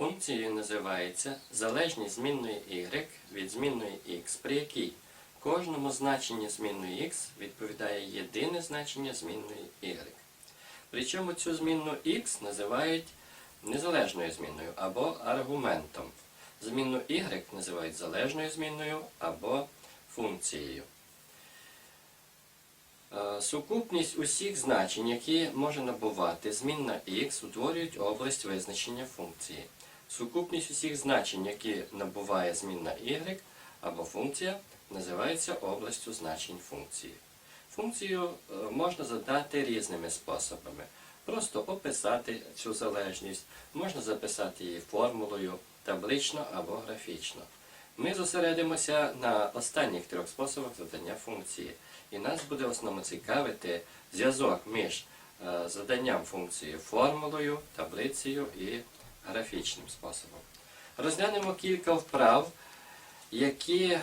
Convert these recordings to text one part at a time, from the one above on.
Функцією називається залежність змінної y від змінної x, при якій кожному значенню змінної x відповідає єдине значення змінної y. Причому цю змінну x називають незалежною змінною або аргументом. Змінну y називають залежною змінною або функцією. Е, Сукупність усіх значень, які може набувати змінна x, утворюють область визначення функції. Сукупність усіх значень, які набуває змінна y або функція, називається областю значень функції. Функцію е, можна задати різними способами. Просто описати цю залежність, можна записати її формулою, таблично або графічно. Ми зосередимося на останніх трьох способах задання функції. І нас буде в основному цікавити зв'язок між е, заданням функції формулою, таблицею і графічним способом. Розглянемо кілька вправ, які е,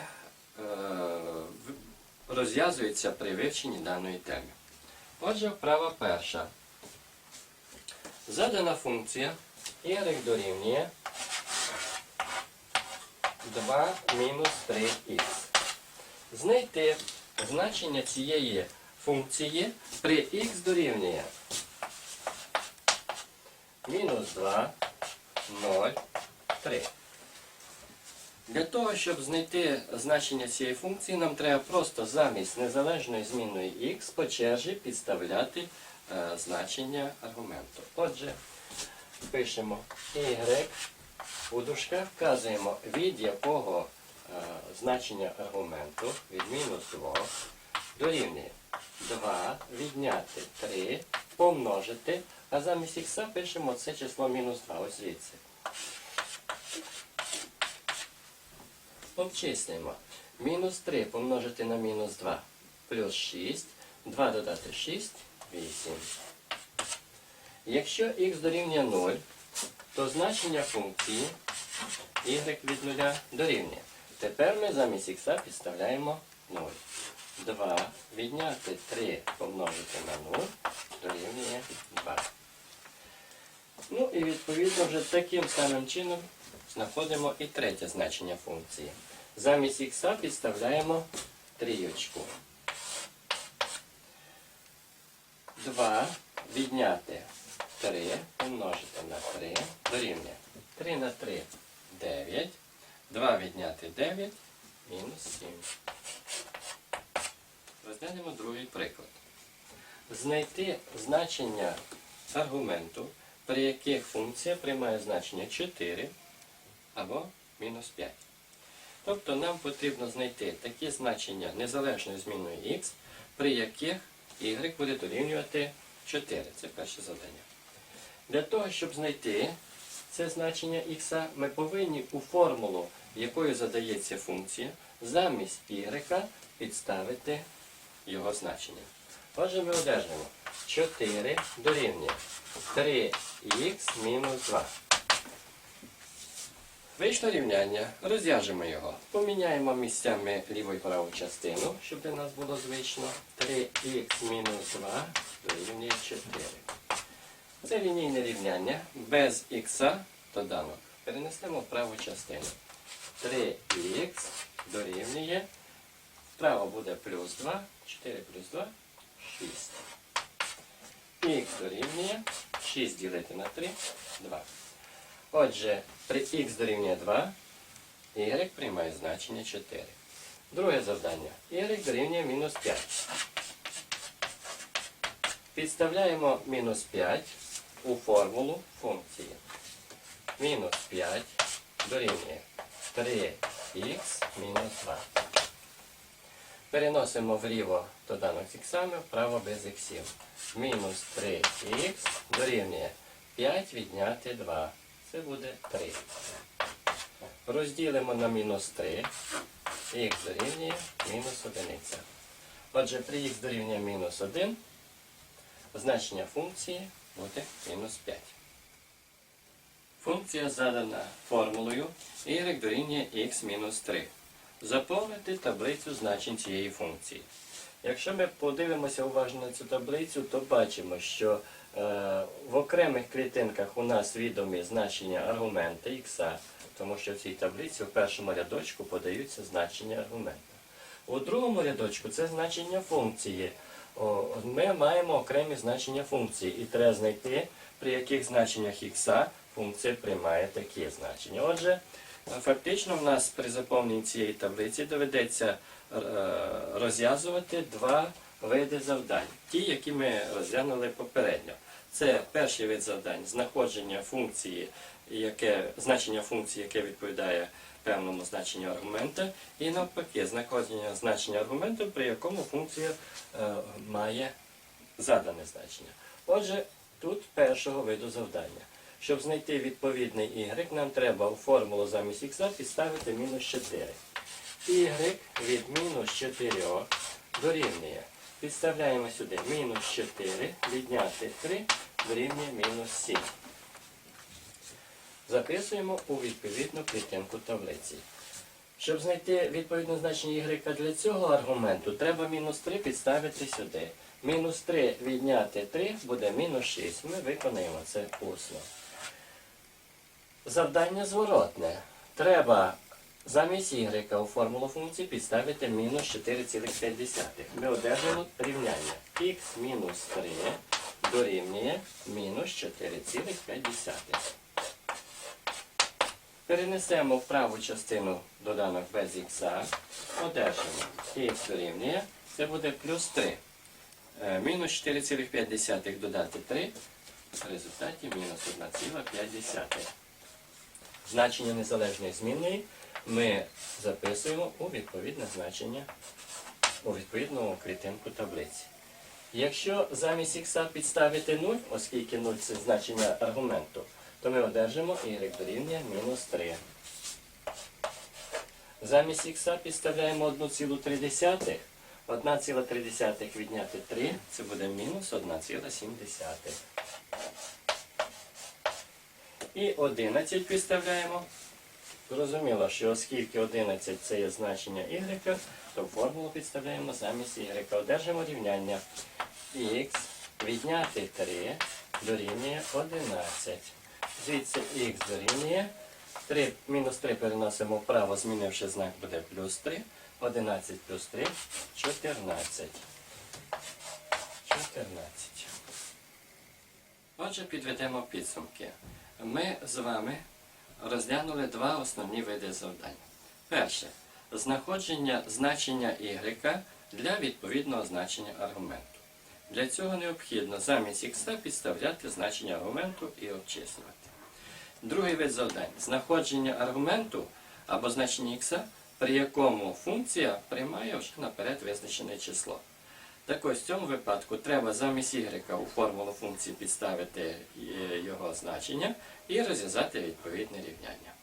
розв'язуються при вивченні даної теми. Отже, вправа перша. Задана функція y дорівнює 2 мінус 3х. Знайти значення цієї функції при х дорівнює мінус 2, 0, 3. Для того, щоб знайти значення цієї функції, нам треба просто замість незалежної змінної х по черзі підставляти е, значення аргументу. Отже, пишемо y у вказуємо, від якого е, значення аргументу від мінус 2 дорівнює 2 відняти 3 помножити, а замість х пишемо це число мінус 2, ось звідси. Обчислюємо. Мінус 3 помножити на мінус 2 плюс 6. 2 додати 6, 8. Якщо х дорівнює 0, то значення функції y від 0 дорівнює. Тепер ми замість х підставляємо 0. 2 відняти 3 помножити на 0 дорівнює 2. Ну і відповідно вже таким самим чином знаходимо і третє значення функції. Замість х підставляємо трієчку. 2 відняти 3 помножити на 3 дорівнює. 3 на 3 9. 2 відняти 9 мінус 7. Розглянемо другий приклад. Знайти значення аргументу, при яких функція приймає значення 4 або мінус 5. Тобто нам потрібно знайти такі значення незалежної змінної х, при яких y буде дорівнювати 4. Це перше завдання. Для того, щоб знайти це значення х, ми повинні у формулу, якою задається функція, замість y підставити його значення. Отже, ми одержимо 4 дорівнює 3х мінус 2. Вийшло рівняння, розв'яжемо його. Поміняємо місцями ліву і праву частину, щоб для нас було звично. 3х мінус 2 дорівнює 4. Це лінійне рівняння. Без х доданок. Перенесемо в праву частину. 3х дорівнює. Вправо буде плюс 2. 4 плюс 2 6. Х дорівнює 6 ділити на 3 2. Отже, при х дорівнює 2, y приймає значення 4. Друге завдання. y дорівнює мінус 5. Підставляємо мінус 5 у формулу функції. Мінус 5 дорівнює 3х мінус 2. Переносимо вліво доданок з іксами, вправо без іксів. Мінус 3х дорівнює 5 відняти 2. Це буде 3. Розділимо на мінус 3. Х дорівнює мінус 1. Отже, при х дорівнює мінус 1, значення функції буде мінус 5. Функція задана формулою y дорівнює x мінус 3. Заповнити таблицю значень цієї функції. Якщо ми подивимося уважно на цю таблицю, то бачимо, що Е, В окремих клітинках у нас відомі значення аргумента х, тому що в цій таблиці в першому рядочку подаються значення аргумента. У другому рядочку це значення функції. О, Ми маємо окремі значення функції, і треба знайти, при яких значеннях х функція приймає такі значення. Отже, фактично в нас при заповненні цієї таблиці доведеться е, розв'язувати два види завдань. Ті, які ми розглянули попередньо. Це перший вид завдань знаходження функції, яке, значення функції, яке відповідає певному значенню аргумента, і навпаки, знаходження значення аргументу, при якому функція е, має задане значення. Отже, тут першого виду завдання. Щоб знайти відповідний y, нам треба у формулу замість х підставити мінус 4. y від мінус 4 дорівнює. Підставляємо сюди мінус 4, відняти 3 дорівнює мінус 7. Записуємо у відповідну клітинку таблиці. Щоб знайти відповідне значення y для цього аргументу, треба мінус 3 підставити сюди. Мінус 3 відняти 3 буде мінус 6. Ми виконаємо це усно. Завдання зворотне. Треба замість y у формулу функції підставити мінус 4,5. Ми одержимо рівняння x мінус 3 дорівнює мінус 4,5. Перенесемо в праву частину доданок без х, одержимо х дорівнює, це буде плюс 3. Е, Мінус 4,5 додати 3, в результаті мінус 1,5. Значення незалежної змінної ми записуємо у відповідне значення, у відповідну клітинку таблиці. Якщо замість х підставити 0, оскільки 0 це значення аргументу, то ми одержимо y дорівнює мінус 3. Замість х підставляємо 1,3. 1,3 відняти 3, це буде мінус 1,7. І 11 підставляємо. Зрозуміло, що оскільки 11 це є значення y, то формулу підставляємо замість y. Одержимо рівняння х відняти 3 дорівнює 11. Звідси х дорівнює 3, мінус 3 переносимо вправо, змінивши знак, буде плюс 3. 11 плюс 3 14. 14. Отже, підведемо підсумки. Ми з вами розглянули два основні види завдань. Перше знаходження значення y для відповідного значення аргументу. Для цього необхідно замість х підставляти значення аргументу і обчислювати. Другий вид завдань знаходження аргументу або значення х, при якому функція приймає вже наперед визначене число. Так ось в цьому випадку треба замість y у формулу функції підставити е, його значення і розв'язати відповідне рівняння.